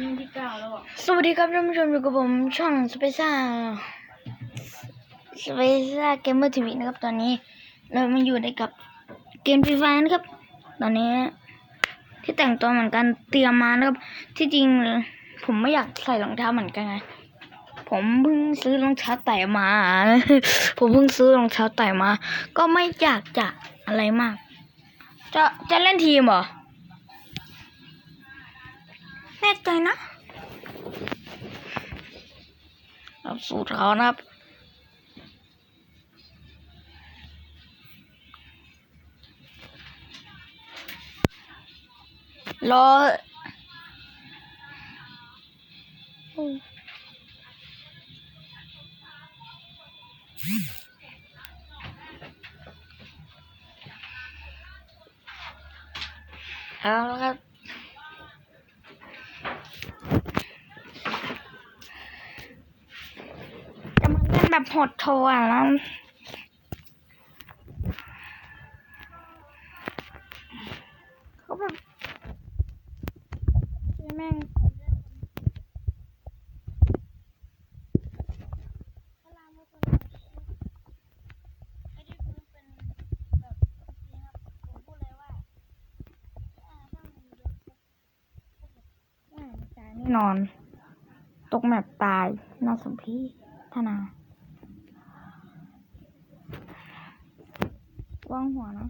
นี่ที่เก้าแล้วอะสวัสดีครับท่านผู้ชมอยู่กับผมช่องสเปซ่าสเปซ่าเกมเมอร์ทีวีนะครับ ตอนนี้เรามาอยู่ในกับเกมฟรีไฟนะครับ ตอนนี้ ที่แต่งตัวเหมือนกันเตรียมมานะครับ ที่จริงผมไม่อยากใส่รองเท้าเหมือนกันไงผมเพิ่งซื้อรองเท้าแตะมา ผมเพิ่งซื้อรองเท้าแตะมา ก็ไม่อยากจะอะไรมาก จะจะเล่นทีมเหรอ แน่ใจนะครับสูตรเขานะครับรออืมเอาละครับ จะมาเล่น แบบหดโทอะแล้วเขาแบบแม่งนอน ตกแมปตายน่าสมพี่ธนา วางหัวนะ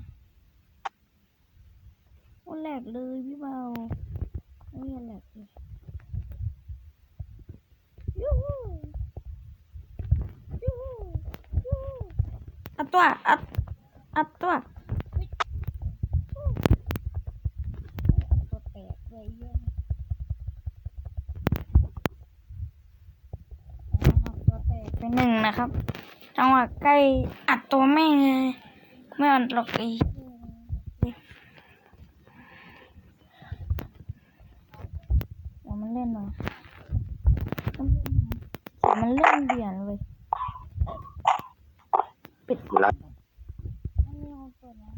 โอ้แหลกเลยพี่เบาไม่ย่าแหลกเลยยูฮูยูฮูยูฮูอัดตัวอัดอัดตัวตัวแตกเลยเยี่ยมตัวแตกไปหนึ่งนะครับ จังหวะใกล้อัดตัวแม่งเลย ไม่อัดหรอกไอ้เดี๋ยวมันเล่นหน่อยมันเล่นเดี๋ยวมันเล่นเดียนเลยปิดแล้วอันนี้เอาเปิดแล้ว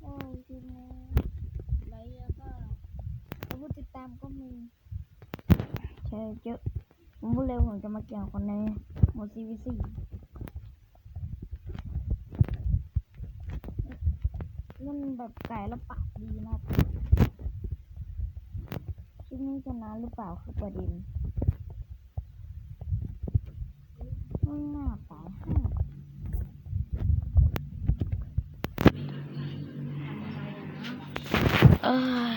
โอ้ยทีนี้ไลค์แล้วก็ผู้ติดตามก็มีใช่เยอะผมพูดเร็วผมจะมาเกี่ยวคนในโมซีวีซี มันแบบไก่แล้วปากดีมากคลิปนี้จะนะหรือเปล่าคือประเด็นไม่น่าตายห้าเอ้ย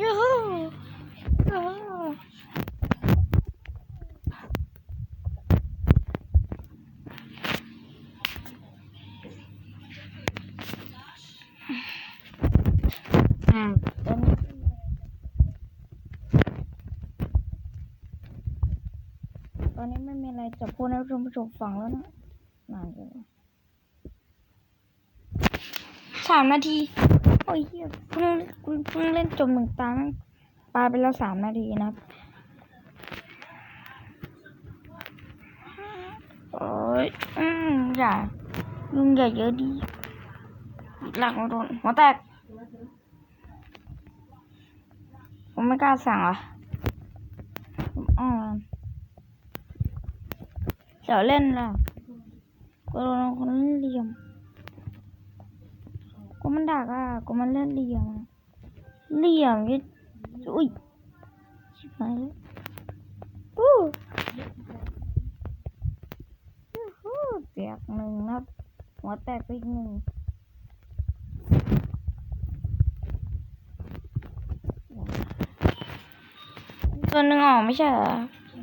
ยูฮูยูฮูอืมตอนนี้ต อนนี้ไม่มีอะไรจะพูดให้ท่านผู้ชมฟังแล้วนะนานจังเลยสามนาที โอ้ยเพิ่งเพิ่งเล่นจมหนึ่งตาแม่งปาไปแล้วสามนาทีนะโอ้ยอืมอย่าลุงอย่าเยอะดีหลักมาโดนหัวแตก ผมไม่กล้าสั่งอะอ่อ เดี๋ยวเล่นล่ะก็โดนคนเล่นเหลี่ยมก็มันดักอะก็มันเล่นเหลี่ยมเหลี่ยมยิ่อุ้ยชิบหายแล้วอู้ยูฮูแตกหนึ่งนะหัวแตกไปหนึ่งตัวหนึ่งออกไม่ใช่เหรอ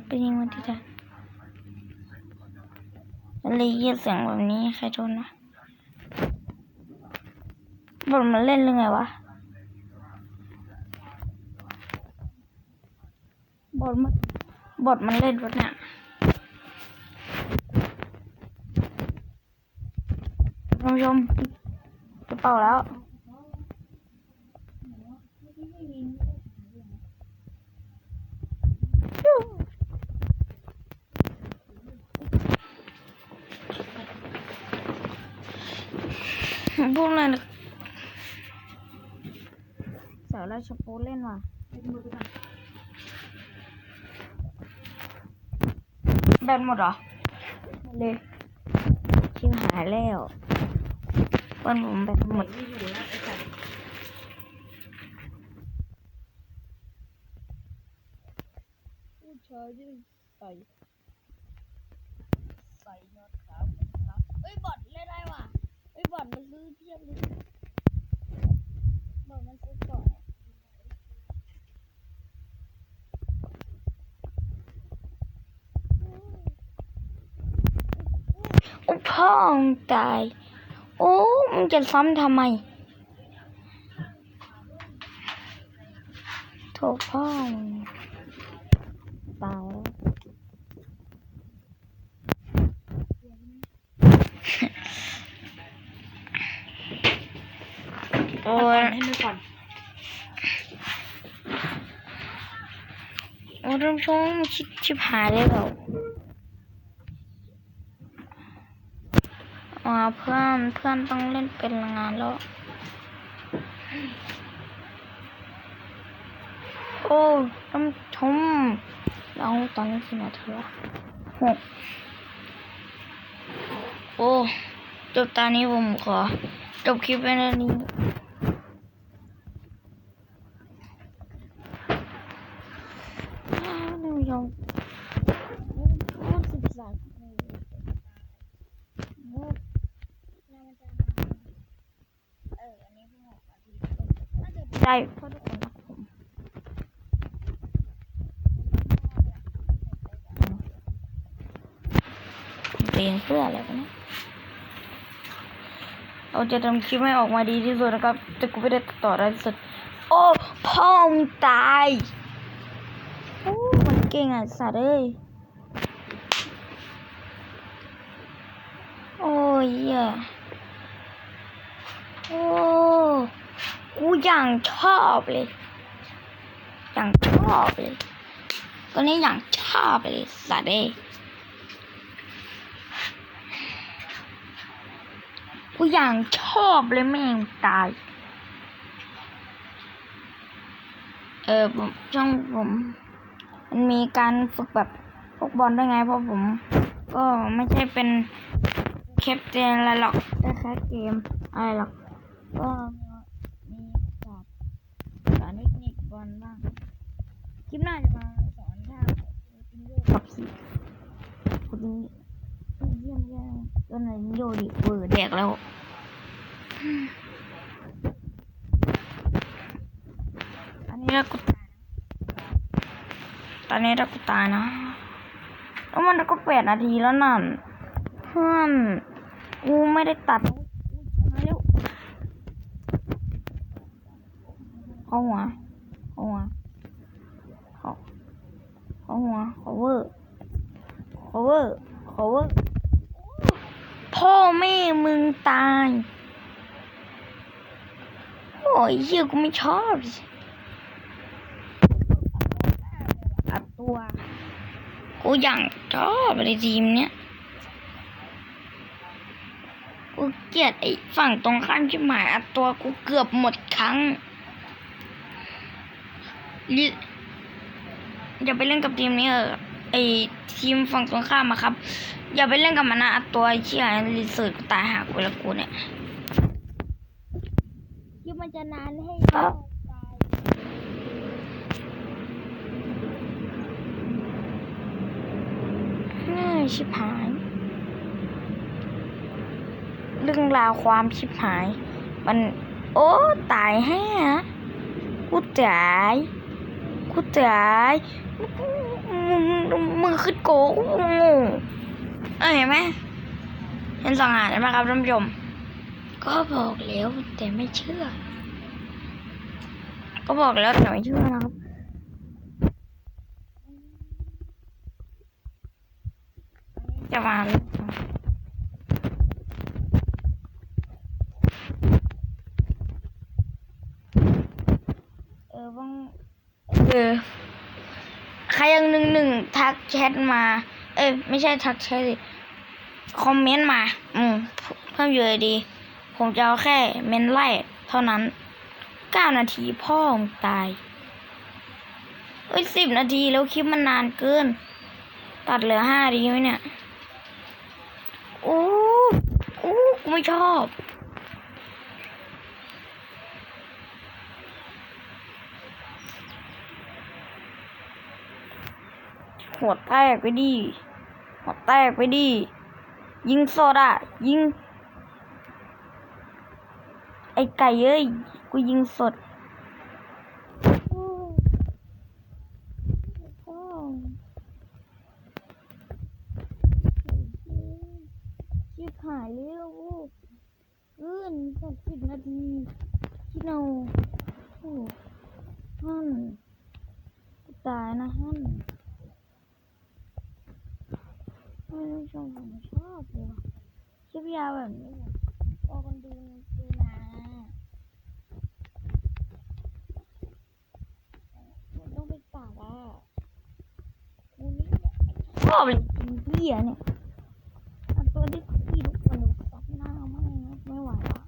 เป็นยิงมันที่ไหน เลยยินเสียงแบบนี้ใครโดนนะบทมันเล่นหรือไงวะบทมันบทมันเล่นวะเนี่ยท่านผู้ชมจะเป่าแล้ว พูดเลยนะสาวราชโปเล่นว่ะแบนหมดเหรอหมดเลยชิมหายแล้ววันผมแบนหมดนี่อยู่แล้วไอ้สัตว์ผู้ชายที่ใส่ใส่ยอดขาวครับเอ้ยบอดเล่นได้ว่ะเอ้บอดมันซื้อเทียบเลยบอดมันซื้อก่อนโอ้พ่อมึงตาย โอ้ มึงจะซ้ำทำไมโถพ่อมึงตายแล้ว โอ้โอ้ยยให้มันก่อนโอ้ยท่านผู้ชมชิบชิบหายเลยเหรออ่าเพื่อนเพื่อนต้องเล่นเป็นงานแล้ว โอ้ท่านผู้ชมเราตอนนี้กี่นาทีวะหกโอ้ จบตอนนี้ผมขอ จบคลิปไปในนี้ อ้าวหนูยอมพูดสิบสามพูดเอออันนี้เพิ่งออกอาทิตย์น่าจะ ได้เพราะทุกคนรักผมเพลงเพื่ออะไรกันนะเราจะทำคลิปให้ออกมาดีที่สุดนะครับแต่กูไม่ได้ต่อได้ที่สุด โอ้พ่อมึงตายโอ้มันเก่งอะสัตว์เอ้ยโอ้ยเหี้ยโอ้ กูอย่างชอบเลย อย่างชอบเลยตอนนี้อย่างชอบเลยสัตว์เอ้ยกูอย่างชอบเลยแม่งตาย เออผมช่องผมมันมีการฝึกแบบพวกบอลได้ไงเพราะผม ก็ไม่ใช่เป็นแคปเตนอะไรหรอกแค่แค่เกมอะไรหรอกก็มีสอนสอนเทคนิคบอลบ้างคลิปหน้าจะมาสอนท่าจิงโยกับสีคนนี้เยี่ยมเยี่ยมก็นายโยดิเวอร์แดกแล้วอันนี้รากูตายตอนนี้เรากูตายนะแล้วมันก็แปดนาทีแล้วนั่นเพื่อนกูไม่ได้ตัดมาเร็วเข้าหัว หัวเข้าเข้าหัวขอเวอร์ขอเวอร์ขอเวอร์พ่อแม่มึงตายโอ้ยเหี้ยกูไม่ชอบสิอัดตัว กูอย่างชอบในทีมเนี้ยกูเกลียดไอ้ฝั่งตรงข้ามที่หมายอัดตัวกูเกือบหมดครั้งลิ อย่าไปเล่นกับทีมนี้เออไอทีมฝั่งตรงข้ามอะครับ อย่าไปเล่นกับมันนะอัดตัวไอ้เชี่ยรีเสิร์ชกูตายหากูแล้วกูเนี่ยคลิปมันจะนานให้ตายน่าชิบหาย เรื่องราวความชิบหาย มัน โอ้ ตายแฮ่กูตาย กูตายมึงมึงขึ้นโกงงเอ้ยเห็นไหมเห็นสองอ่านไหมครับท่านผู้ชมก็บอกแล้วแต่ไม่เชื่อ ก็บอกแล้วแต่ไม่เชื่อนะครับจะมาหรือเปล่าเออบ้างเออ ใครยังหนึ่งหนึ่งทักแชทมา เอ้ยไม่ใช่ทักแชทสิคอมเมนต์มา อืมเพิ่มอยู่ดี ผมจะเอาแค่เมนไล่เท่านั้นเก้านาทีพ่อมึงตาย เอ้ยสิบนาทีแล้วคลิปมันนานเกิน ตัดเหลือห้าดีไหมเนี่ย โอ้โอ้ไม่ชอบ หัวแตกไปดิหัวแตกไปดิยิงสดอะยิง ไอไก่เอ้ย กูยิงสดโอ้โอ้ชิบหายแล้วเกินสักสิบนาทีคิดเอาโอ้ฮั่นตายนะฮั่น ไม่รู้ชมผมชอบเลยว่ะคลิปยาแบบนี้แบบพอคนดูดูนะมันต้องไปตัดอะกูนี่ชอบเลยกินเบี้ยเนี่ยตัวที่พี่ทุกคนดูซับหน้ามากนะไม่ไหวอะ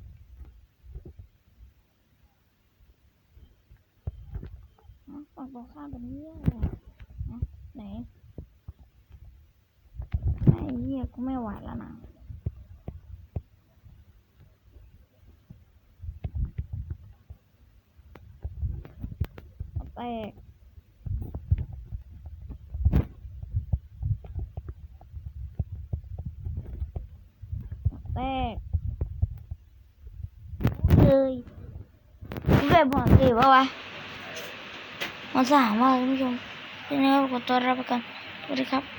ฝั่งตรงข้ามเป็นเหี้ยอะไรอะฮะไหนไอ้เหี้ยกูไม่ไหวแล้วนะ แตกแตกเลยแบบหมดสิปะวะหมดสามว่าคุณผู้ชมที่นี่ก็ขอตัวรับประกันสวัสดีครับ